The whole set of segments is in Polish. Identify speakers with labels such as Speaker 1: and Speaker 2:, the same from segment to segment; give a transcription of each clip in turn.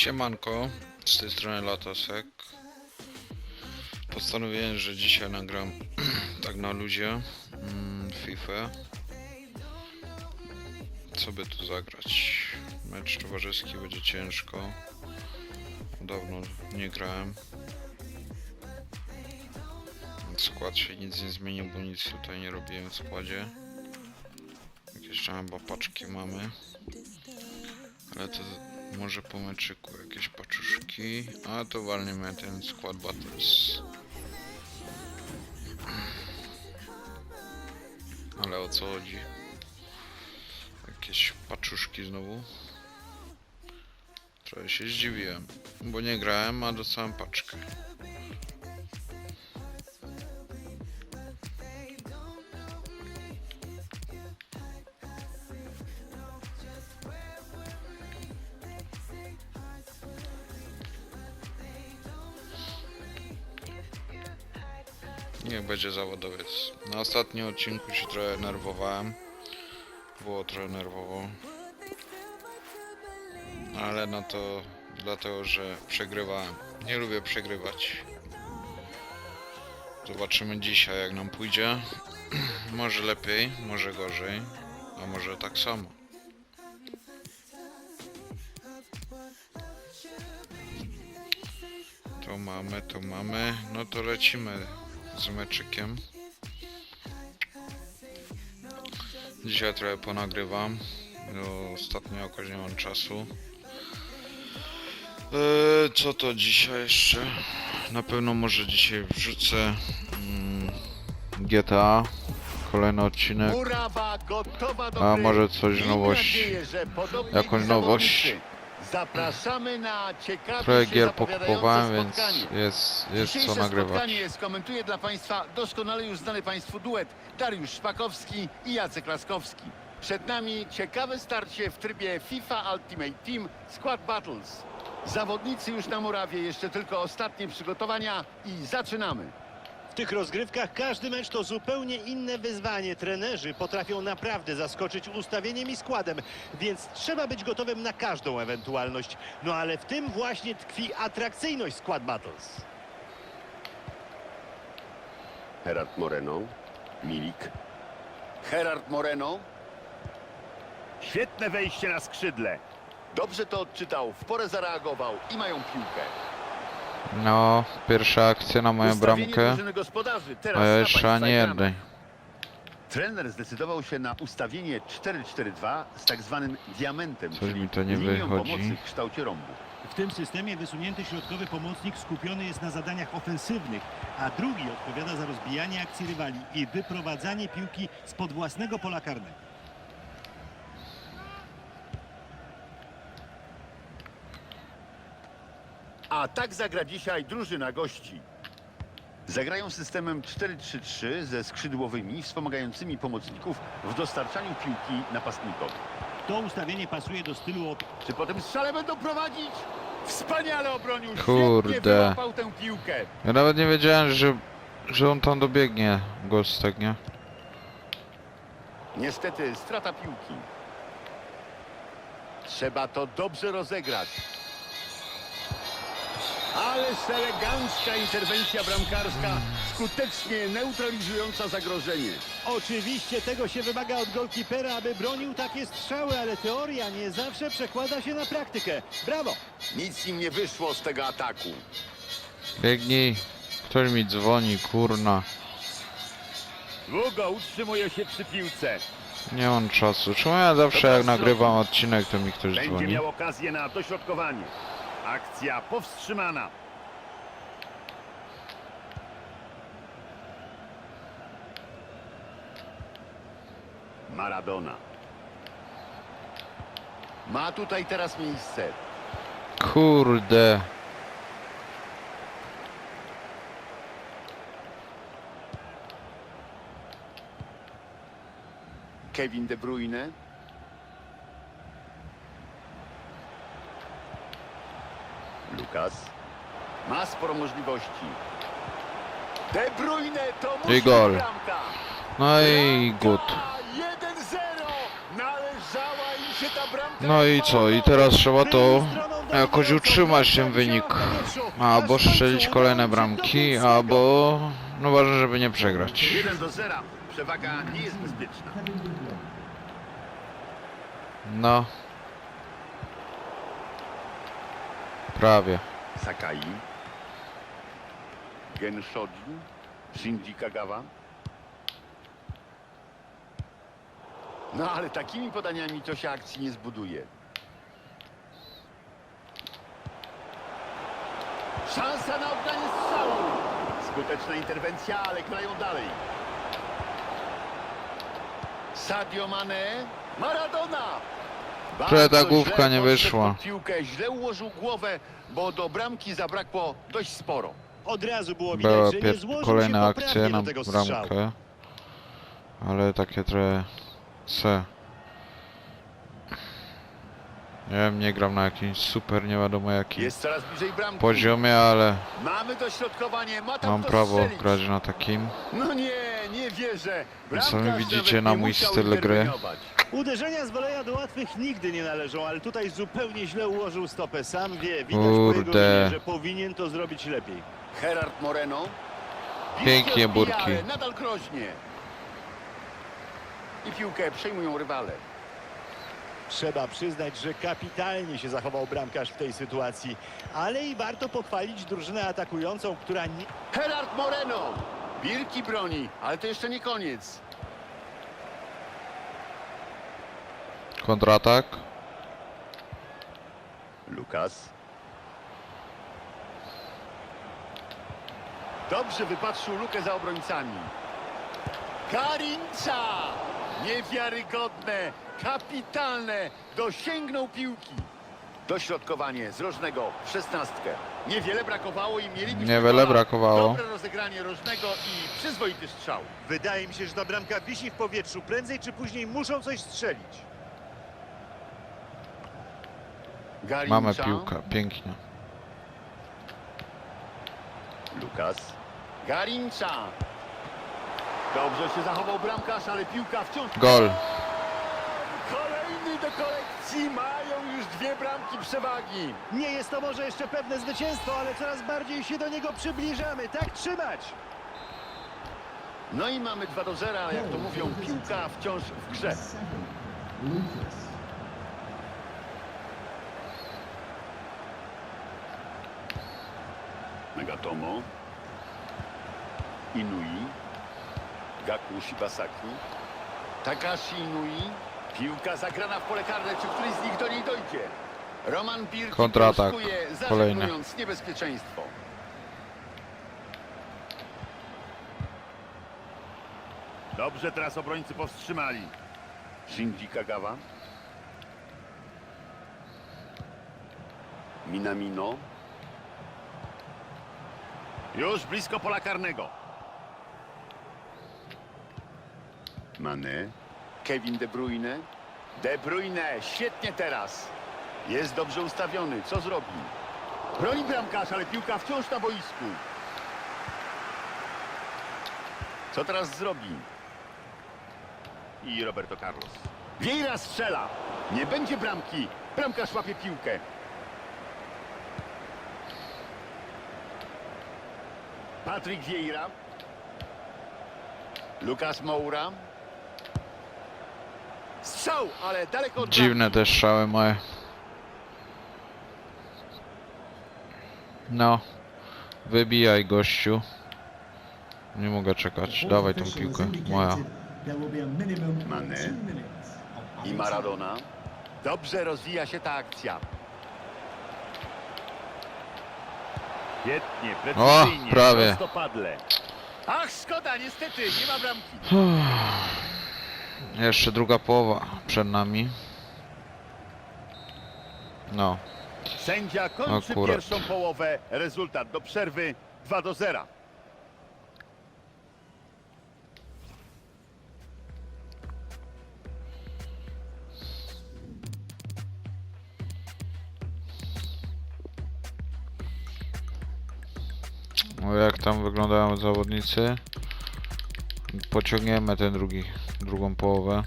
Speaker 1: Siemanko, z tej strony Latosek. Postanowiłem, że dzisiaj nagram tak na luzie mm, FIFA. Co by tu zagrać? Mecz towarzyski będzie ciężko. Dawno nie grałem. Skład się nic nie zmienił, bo nic tutaj nie robiłem w składzie. Jakieś tam chyba paczki mamy. Ale to może po meczyku jakieś paczuszki. A to walniemy ten skład Battles. Ale o co chodzi? Jakieś paczuszki znowu. Trochę się zdziwiłem, bo nie grałem, a dostałem paczkę. Będzie zawodowiec. Na ostatnim odcinku się trochę nerwowałem. Było trochę nerwowo. Ale no to dlatego, że przegrywałem. Nie lubię przegrywać. Zobaczymy dzisiaj jak nam pójdzie. może lepiej, może gorzej, a może tak samo. To mamy, to mamy. No to lecimy z meczykiem. Dzisiaj trochę ponagrywam. Ostatnio jakoś nie mam czasu. Eee, co to dzisiaj jeszcze? Na pewno może dzisiaj wrzucę mm, GTA. Kolejny odcinek. A może coś nowość? Jakąś
Speaker 2: jak
Speaker 1: nowość?
Speaker 2: Zapraszamy na ciekawe
Speaker 1: Trochę gier pokupowałem, więc jest, jest co
Speaker 2: Dzisiejsze
Speaker 1: nagrywać.
Speaker 2: spotkanie skomentuje dla Państwa doskonale już znany Państwu duet Dariusz Szpakowski i Jacek Laskowski. Przed nami ciekawe starcie w trybie FIFA Ultimate Team Squad Battles. Zawodnicy już na murawie, jeszcze tylko ostatnie przygotowania i zaczynamy.
Speaker 3: W tych rozgrywkach każdy mecz to zupełnie inne wyzwanie. Trenerzy potrafią naprawdę zaskoczyć ustawieniem i składem, więc trzeba być gotowym na każdą ewentualność. No ale w tym właśnie tkwi atrakcyjność Squad Battles.
Speaker 2: Gerard Moreno, Milik. Gerard Moreno.
Speaker 3: Świetne wejście na skrzydle.
Speaker 2: Dobrze to odczytał, w porę zareagował i mają piłkę.
Speaker 1: No, pierwsza akcja na moją
Speaker 2: Ustawienie
Speaker 1: bramkę.
Speaker 2: drużyny gospodarzy. Teraz
Speaker 1: A jeszcze ani jednej.
Speaker 2: Trener zdecydował się na ustawienie 4-4-2 z tak zwanym diamentem,
Speaker 1: Coś
Speaker 2: czyli
Speaker 1: mi to nie
Speaker 2: linią
Speaker 1: wychodzi.
Speaker 2: pomocy w kształcie rąbu.
Speaker 4: W tym systemie wysunięty środkowy pomocnik skupiony jest na zadaniach ofensywnych, a drugi odpowiada za rozbijanie akcji rywali i wyprowadzanie piłki spod własnego pola karnego.
Speaker 2: A tak zagra dzisiaj drużyna gości. Zagrają systemem 4-3-3 ze skrzydłowymi wspomagającymi pomocników w dostarczaniu piłki napastnikowi.
Speaker 4: To ustawienie pasuje do stylu op-
Speaker 2: Czy po tym strzale będą prowadzić? Wspaniale obronił,
Speaker 1: Kurde.
Speaker 2: świetnie wyłapał tę piłkę.
Speaker 1: Ja nawet nie wiedziałem, że, że on tam dobiegnie, Gostek, nie?
Speaker 2: Niestety strata piłki. Trzeba to dobrze rozegrać. Ależ elegancka interwencja bramkarska, skutecznie neutralizująca zagrożenie.
Speaker 3: Oczywiście tego się wymaga od golkipera, aby bronił takie strzały, ale teoria nie zawsze przekłada się na praktykę. Brawo!
Speaker 2: Nic im nie wyszło z tego ataku.
Speaker 1: Biegnij. Ktoś mi dzwoni, kurna.
Speaker 3: Długo utrzymuje się przy piłce.
Speaker 1: Nie mam czasu. Czemu ja zawsze jak nagrywam odcinek, to mi ktoś
Speaker 3: Będzie
Speaker 1: dzwoni?
Speaker 3: miał okazję na dośrodkowanie. Akcja powstrzymana.
Speaker 2: Maradona. Ma tutaj teraz miejsce.
Speaker 1: Kurde.
Speaker 2: Kevin De Bruyne. Lukas. Ma sporo możliwości. De Bruyne to musi
Speaker 1: gol. No i good.
Speaker 2: 1-0. Należała im się ta bramka.
Speaker 1: No i co? I teraz trzeba to jakoś utrzymać ten wynik. Albo strzelić kolejne bramki, albo... No ważne, żeby nie przegrać.
Speaker 2: 1 do 0. Przewaga nie jest bezpieczna.
Speaker 1: No. Prawie.
Speaker 2: Sakai. Genshoji. Shinji Kagawa. No ale takimi podaniami to się akcji nie zbuduje. Szansa na oddanie strzału. Skuteczna interwencja, ale grają dalej. Sadio Mane. Maradona.
Speaker 1: Że ta główka nie wyszła.
Speaker 2: Piłkę źle ułożył głowę, bo do bramki zabrakło dość sporo.
Speaker 3: Od razu było
Speaker 1: Była
Speaker 3: widać, że nie złożył
Speaker 1: kolejne
Speaker 3: się
Speaker 1: akcje
Speaker 3: poprawnie
Speaker 1: na
Speaker 3: do tego strzału.
Speaker 1: bramkę. Ale takie trochę... Se. Nie wiem, nie gram na jakimś super, nie wiadomo jakim
Speaker 2: Jest coraz bliżej bramki.
Speaker 1: poziomie, ale
Speaker 2: Mamy dośrodkowanie, ma tam
Speaker 1: mam
Speaker 2: kto
Speaker 1: prawo
Speaker 2: strzelić.
Speaker 1: grać na takim.
Speaker 2: No nie, nie wierzę.
Speaker 1: Sami
Speaker 2: Bramkarz
Speaker 1: widzicie
Speaker 2: nawet
Speaker 1: na
Speaker 2: nie
Speaker 1: mój
Speaker 2: musiał
Speaker 1: styl gry.
Speaker 2: interweniować.
Speaker 3: Uderzenia z woleja do łatwych nigdy nie należą, ale tutaj zupełnie źle ułożył stopę. Sam wie, widać po jego
Speaker 1: Kurde.
Speaker 3: minie, że powinien to zrobić lepiej.
Speaker 2: Gerard Moreno.
Speaker 1: Pięknie,
Speaker 2: Piłki
Speaker 1: Burki.
Speaker 2: Nadal groźnie. I piłkę przejmują rywale.
Speaker 3: Trzeba przyznać, że kapitalnie się zachował bramkarz w tej sytuacji, ale i warto pochwalić drużynę atakującą, która nie...
Speaker 2: Gerard Moreno. Birki broni, ale to jeszcze nie koniec.
Speaker 1: Kontratak.
Speaker 2: Lukas. Dobrze wypatrzył lukę za obrońcami. Karinca! Niewiarygodne, kapitalne, dosięgnął piłki. Dośrodkowanie z rożnego w szesnastkę. Niewiele brakowało i mielibyśmy
Speaker 1: Niewiele brakowało.
Speaker 2: Dobre rozegranie rożnego i przyzwoity strzał.
Speaker 3: Wydaje mi się, że ta bramka wisi w powietrzu. Prędzej czy później muszą coś strzelić.
Speaker 1: Mamy piłkę, pięknie.
Speaker 2: Lukas. Garinca. Dobrze się zachował bramkarz, ale piłka wciąż...
Speaker 1: Gol.
Speaker 2: Kolejny do kolekcji. Mają już dwie bramki przewagi.
Speaker 3: Nie jest to może jeszcze pewne zwycięstwo, ale coraz bardziej się do niego przybliżamy. Tak trzymać!
Speaker 2: No i mamy 2 do 0, ale jak to mówią, piłka wciąż w grze. Nagatomo. Inui. Gaku Shibasaki. Takashi Inui. Piłka zagrana w pole karne. Czy któryś z nich do niej dojdzie? Roman Birki
Speaker 1: Kontratak. Kolejny.
Speaker 2: niebezpieczeństwo. Dobrze teraz obrońcy powstrzymali. Shinji Kagawa. Minamino. Już blisko pola karnego. Mane. Kevin De Bruyne. De Bruyne, świetnie teraz. Jest dobrze ustawiony. Co zrobi? Broni bramkarz, ale piłka wciąż na boisku. Co teraz zrobi? I Roberto Carlos. Vieira strzela. Nie będzie bramki. Bramkarz łapie piłkę. Patryk Vieira. Lukas Moura. Strzał, ale daleko od
Speaker 1: Dziwne te strzały moje. No. Wybijaj gościu. Nie mogę czekać. Dawaj tą piłkę. Moja.
Speaker 2: Mane. I Maradona. Dobrze rozwija się ta akcja. Świetnie, precyzyjnie,
Speaker 1: prawie.
Speaker 2: prostopadle. Ach, szkoda, niestety, nie ma bramki.
Speaker 1: Jeszcze druga połowa przed nami. No.
Speaker 2: Sędzia kończy
Speaker 1: Akurat.
Speaker 2: pierwszą połowę. Rezultat do przerwy 2 do 0.
Speaker 1: No jak tam wyglądają zawodnicy? Pociągniemy ten drugi, drugą połowę.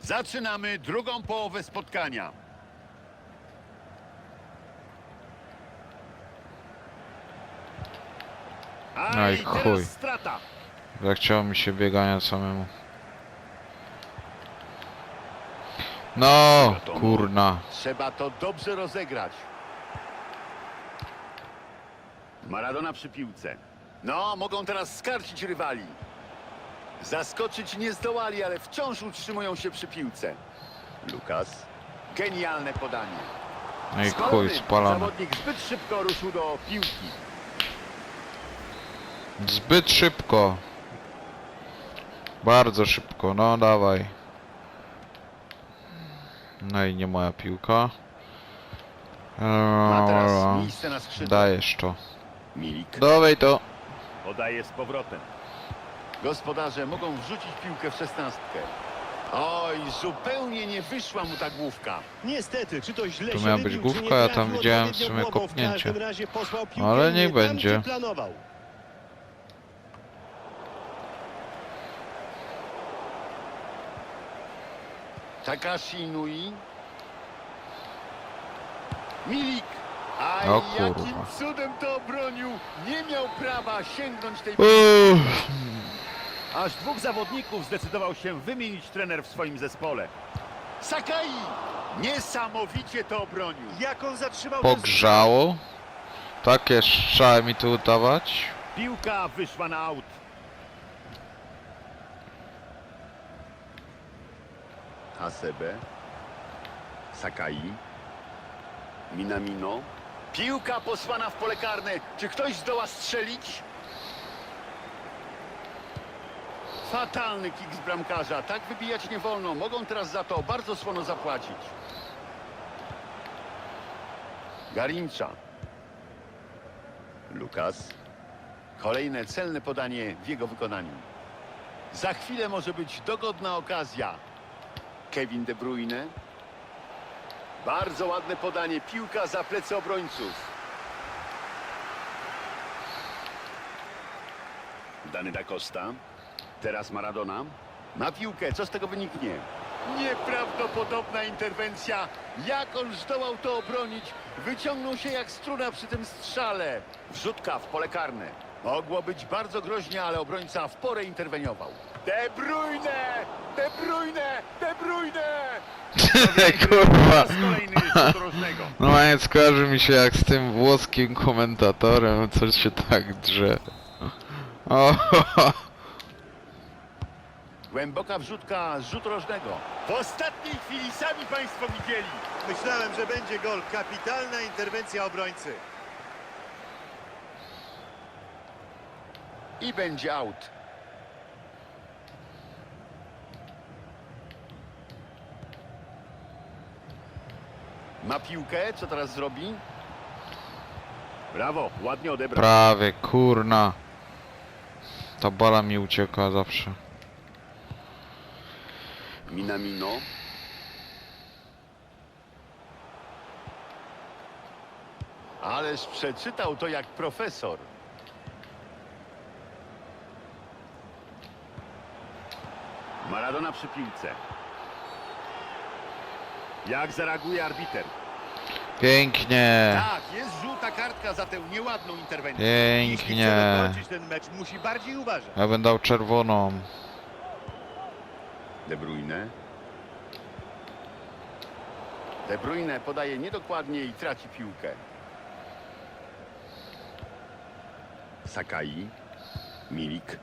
Speaker 2: Zaczynamy drugą połowę spotkania.
Speaker 1: Aj, chuj.
Speaker 2: strata.
Speaker 1: Zachciało mi się biegania samemu. No, kurna.
Speaker 2: Trzeba to dobrze rozegrać. Maradona przy piłce. No, mogą teraz skarcić rywali. Zaskoczyć nie zdołali, ale wciąż utrzymują się przy piłce. Lukas. Genialne podanie.
Speaker 1: No i
Speaker 2: Spalony.
Speaker 1: chuj, spalony.
Speaker 2: Zawodnik zbyt szybko ruszył do piłki.
Speaker 1: Zbyt szybko. Bardzo szybko, no dawaj. No i nie moja piłka.
Speaker 2: Ma teraz
Speaker 1: Eee,
Speaker 2: miejsce na skrzydle.
Speaker 1: Dajesz to.
Speaker 2: Milik.
Speaker 1: Dawaj to.
Speaker 2: Podaje z powrotem. Gospodarze mogą wrzucić piłkę w szesnastkę. Oj, zupełnie nie wyszła mu ta główka.
Speaker 3: Niestety, czy to źle
Speaker 1: Tu
Speaker 3: się
Speaker 1: miała być główka, ja tam widziałem w sumie kopnięcie.
Speaker 3: piłkę
Speaker 1: Ale
Speaker 3: nie
Speaker 1: niech będzie.
Speaker 2: Takashi Inui. Milik. Aj,
Speaker 1: O
Speaker 2: jakim
Speaker 1: kurwa.
Speaker 2: cudem to obronił. Nie miał prawa sięgnąć tej
Speaker 1: Uff.
Speaker 2: Aż dwóch zawodników zdecydował się wymienić trener w swoim zespole. Sakai! Niesamowicie to obronił.
Speaker 3: Jak on zatrzymał ten
Speaker 1: Pogrzało. Takie strzały mi tu udawać.
Speaker 2: Piłka wyszła na aut. Hasebe. Sakai. Minamino. Piłka posłana w pole karne. Czy ktoś zdoła strzelić? Fatalny kick z bramkarza. Tak wybijać nie wolno. Mogą teraz za to bardzo słono zapłacić. Garinca. Lukas. Kolejne celne podanie w jego wykonaniu. Za chwilę może być dogodna okazja. Kevin De Bruyne. Bardzo ładne podanie. Piłka za plecy obrońców. Dany da Costa. Teraz Maradona. Ma piłkę. Co z tego wyniknie? Nieprawdopodobna interwencja. Jak on zdołał to obronić? Wyciągnął się jak struna przy tym strzale. Wrzutka w pole karne. Mogło być bardzo groźnie, ale obrońca w porę interweniował. De Bruyne! De Bruyne! De Bruyne!
Speaker 1: Kurwa. No nie skojarzy mi się jak z tym włoskim komentatorem, coś się tak drze. O,
Speaker 2: Głęboka wrzutka, rzut rożnego. W ostatniej chwili sami Państwo widzieli.
Speaker 3: Myślałem, że będzie gol. Kapitalna interwencja obrońcy.
Speaker 2: I będzie aut. Ma piłkę, co teraz zrobi? Brawo, ładnie odebrał.
Speaker 1: prawie, kurna. Ta bala mi ucieka zawsze.
Speaker 2: Minamino. Ależ przeczytał to jak profesor. Maradona przy piłce. Jak zareaguje arbiter?
Speaker 1: Pięknie,
Speaker 2: Tak, jest żółta kartka za tę nieładną interwencję.
Speaker 3: Jeśli chce
Speaker 1: pięknie.
Speaker 3: dokończyć ten mecz, musi bardziej uważać.
Speaker 1: Ja bym dał czerwoną.
Speaker 2: De Bruyne. De Bruyne podaje niedokładnie i traci piłkę. Sakai. Milik.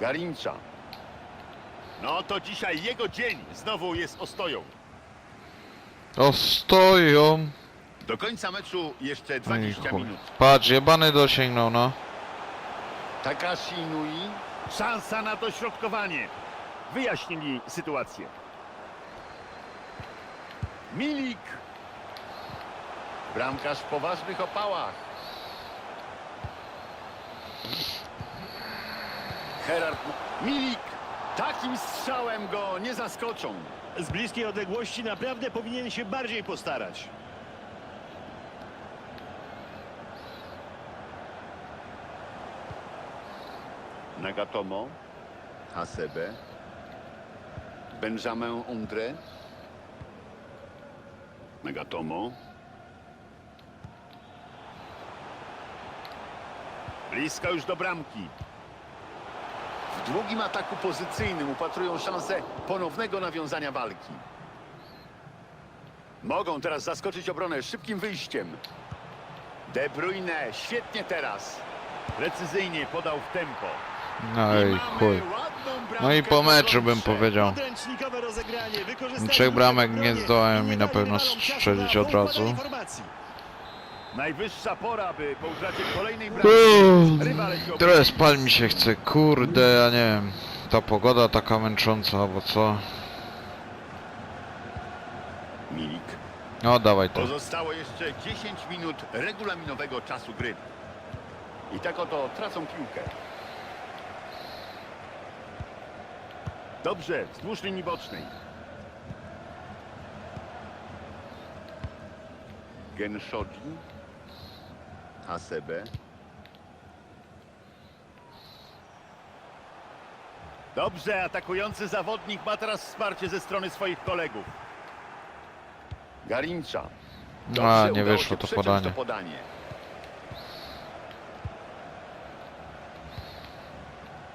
Speaker 2: Garinca. No to dzisiaj jego dzień znowu jest ostoją.
Speaker 1: O, stoją.
Speaker 2: Do końca meczu jeszcze
Speaker 1: Oj,
Speaker 2: 20
Speaker 1: chuj.
Speaker 2: minut.
Speaker 1: Patrz, jebany dosięgnął, no.
Speaker 2: Takashi Inui.
Speaker 4: Szansa na dośrodkowanie. Wyjaśnili sytuację.
Speaker 2: Milik. Bramkarz w poważnych opałach. Gerard Milik. Takim strzałem go nie zaskoczą.
Speaker 3: Z bliskiej odległości naprawdę powinien się bardziej postarać.
Speaker 2: Nagatomo, Hasebe, Benjamin Ondre, Nagatomo. Blisko już do bramki. W długim ataku pozycyjnym upatrują szansę ponownego nawiązania walki. Mogą teraz zaskoczyć obronę szybkim wyjściem. De Bruyne, świetnie teraz.
Speaker 4: Precyzyjnie podał w tempo.
Speaker 1: No i chuj. No i po meczu bym powiedział. Trzech bramek nie zdołałem
Speaker 3: i
Speaker 1: na
Speaker 3: dali
Speaker 1: pewno strzelić od razu.
Speaker 4: Najwyższa pora, by po utracie kolejnej bramki
Speaker 1: Trochę spal mi się chce, kurde, ja nie wiem. Ta pogoda taka męcząca, albo co?
Speaker 2: Milik.
Speaker 1: No dawaj to.
Speaker 2: Pozostało jeszcze 10 minut regulaminowego czasu gry. I tak oto tracą piłkę.
Speaker 4: Dobrze, wzdłuż linii bocznej.
Speaker 2: Genshodzi. Hasebe.
Speaker 4: Dobrze, atakujący zawodnik ma teraz wsparcie ze strony swoich kolegów.
Speaker 2: Garincha.
Speaker 1: A,
Speaker 2: Dobrze,
Speaker 1: nie
Speaker 2: udało
Speaker 1: wyszło to podanie.
Speaker 2: To podanie.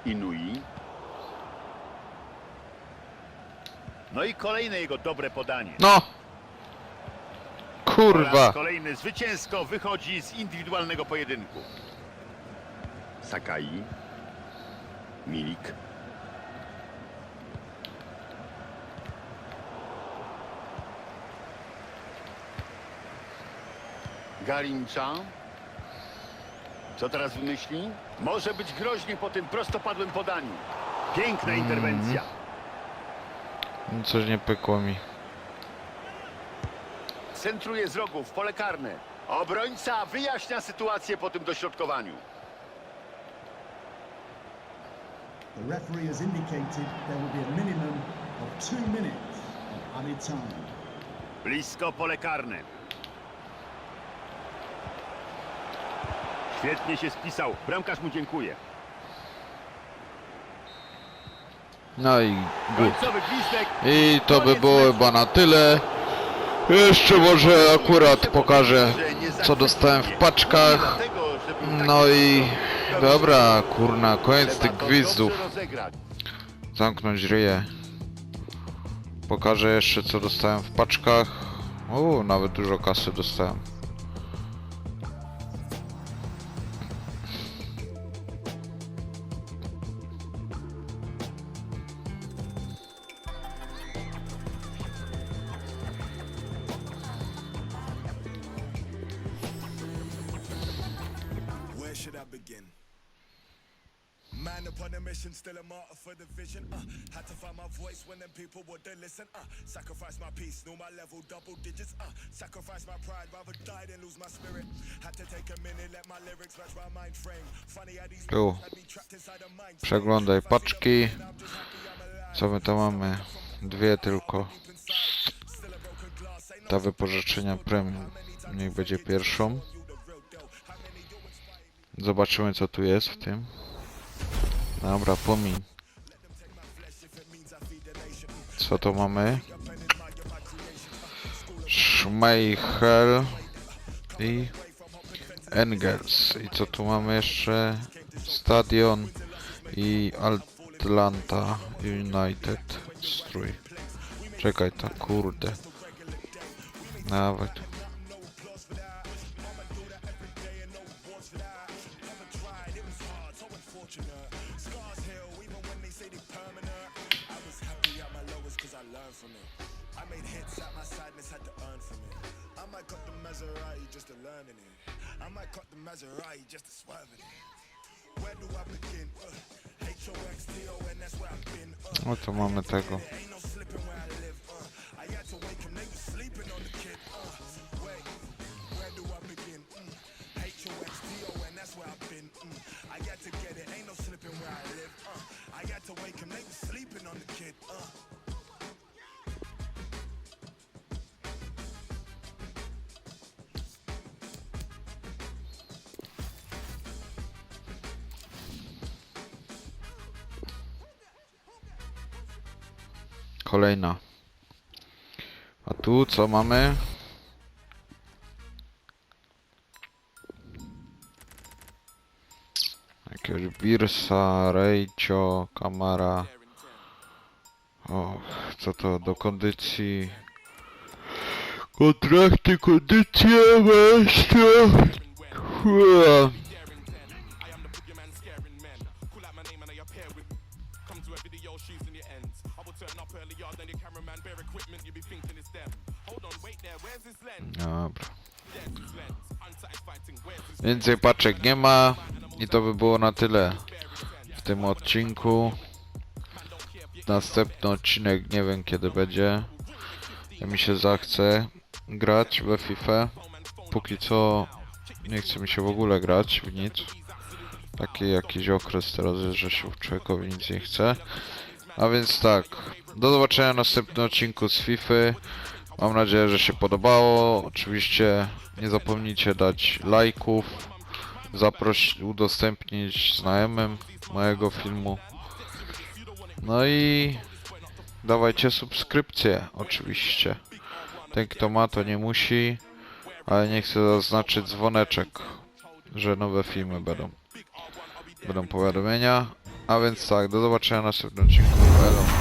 Speaker 2: Inui.
Speaker 4: No i kolejne jego dobre podanie.
Speaker 1: No!
Speaker 4: Po
Speaker 1: Kurwa!
Speaker 4: kolejny zwycięsko wychodzi z indywidualnego pojedynku.
Speaker 2: Sakai. Milik. Garincha. Co teraz wymyśli? Może być groźnie po tym prostopadłym podaniu.
Speaker 4: Piękna interwencja.
Speaker 1: Coś nie pykło mi.
Speaker 2: Centruje z rogu w pole karne. Obrońca wyjaśnia sytuację po tym dośrodkowaniu.
Speaker 5: The referee has indicated there will be a minimum of two minutes of added time.
Speaker 4: Blisko pole karne. Świetnie się spisał. Bramkarz mu dziękuję.
Speaker 1: No i gut.
Speaker 4: Końcowy gwizdek.
Speaker 1: I to by było chyba na tyle. Jeszcze może akurat pokażę co dostałem w paczkach. No i dobra, kurna, koniec tych gwizdów. Zamknąć ryję. Pokażę jeszcze co dostałem w paczkach. O, nawet dużo kasy dostałem.
Speaker 6: Vision. Uh, had to find my voice when them people wouldn't listen. Uh, sacrifice my peace, knew my level, double digits. Uh, sacrifice my pride, rather die than lose my spirit. Had to take a minute, let my lyrics match my mind frame. Funny how these
Speaker 1: Tu. Przeglądaj paczki. Co my tam mamy? Dwie tylko. Ta wypożyczenia premium. Niech będzie pierwszą. Zobaczymy co tu jest w tym. Dobra, pomiń. Co to mamy? Schmeichel i Engels. I co tu mamy jeszcze? Stadion i Atlanta United strój. Czekaj, ta kurde. Nawet. Tego. Kolejna. A tu co mamy? Jakiegoś Birsa, Rejcio, Kamara. O, co to do kondycji? Kontrakty, kondycje, maestro. Ua. Dobra. Więcej paczek nie ma i to by było na tyle w tym odcinku. Następny odcinek nie wiem kiedy będzie. Ja mi się zachce grać we FIFA. Póki co nie chce mi się w ogóle grać w nic. Taki jakiś okres teraz jest, że się człowiekowi nic nie chce. A więc tak, do zobaczenia w następnym odcinku z FIFA. Mam nadzieję, że się podobało. Oczywiście nie zapomnijcie dać lajków, zaprosić, udostępnić znajomym mojego filmu. No i dawajcie subskrypcję oczywiście. Ten kto ma to nie musi, ale nie chcę zaznaczyć dzwoneczek, że nowe filmy będą. Będą powiadomienia. A więc tak, do zobaczenia w następnym odcinku.